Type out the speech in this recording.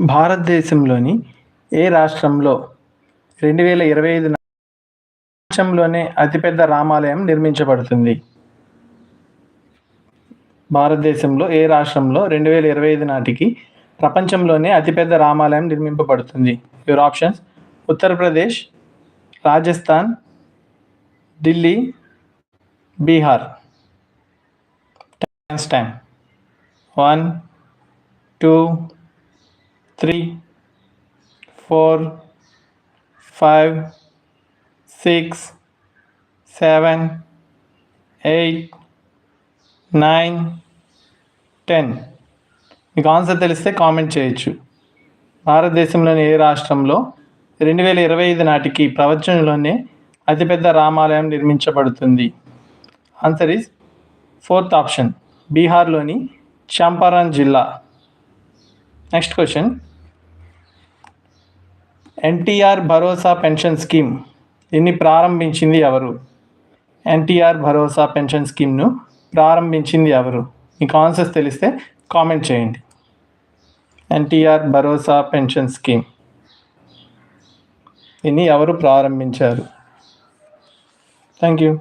భారతదేశంలోని ఏ రాష్ట్రంలో రెండు వేల ఇరవై ఐదు ప్రపంచంలోనే అతిపెద్ద రామాలయం నిర్మించబడుతుంది? భారతదేశంలో ఏ రాష్ట్రంలో రెండు వేల ఇరవై ఐదు నాటికి ప్రపంచంలోనే అతిపెద్ద రామాలయం నిర్మింపబడుతుంది? Your options Uttar Pradesh Rajasthan Delhi Bihar. Time one two three four five six seven eight nine ten. మీకు ఆన్సర్ తెలిస్తే కామెంట్ చేయొచ్చు. భారతదేశంలోని ఏ రాష్ట్రంలో రెండు వేల ఇరవై ఐదు నాటికి ప్రపంచంలోనే అతిపెద్ద రామాలయం నిర్మించబడుతుంది? ఆన్సర్ ఈజ్ ఫోర్త్ ఆప్షన్ బీహార్లోని చంపారణ్ జిల్లా. నెక్స్ట్ క్వశ్చన్ ఎన్టీఆర్ భరోసా పెన్షన్ స్కీమ్ దీన్ని ప్రారంభించింది ఎవరు? ఎన్టీఆర్ భరోసా పెన్షన్ స్కీమ్ను ప్రారంభించింది ఎవరు? మీకు ఆన్సర్స్ తెలిస్తే కామెంట్ చేయండి. ఎన్టీఆర్ భరోసా పెన్షన్ స్కీమ్ దీన్ని ఎవరు ప్రారంభించారు? Thank you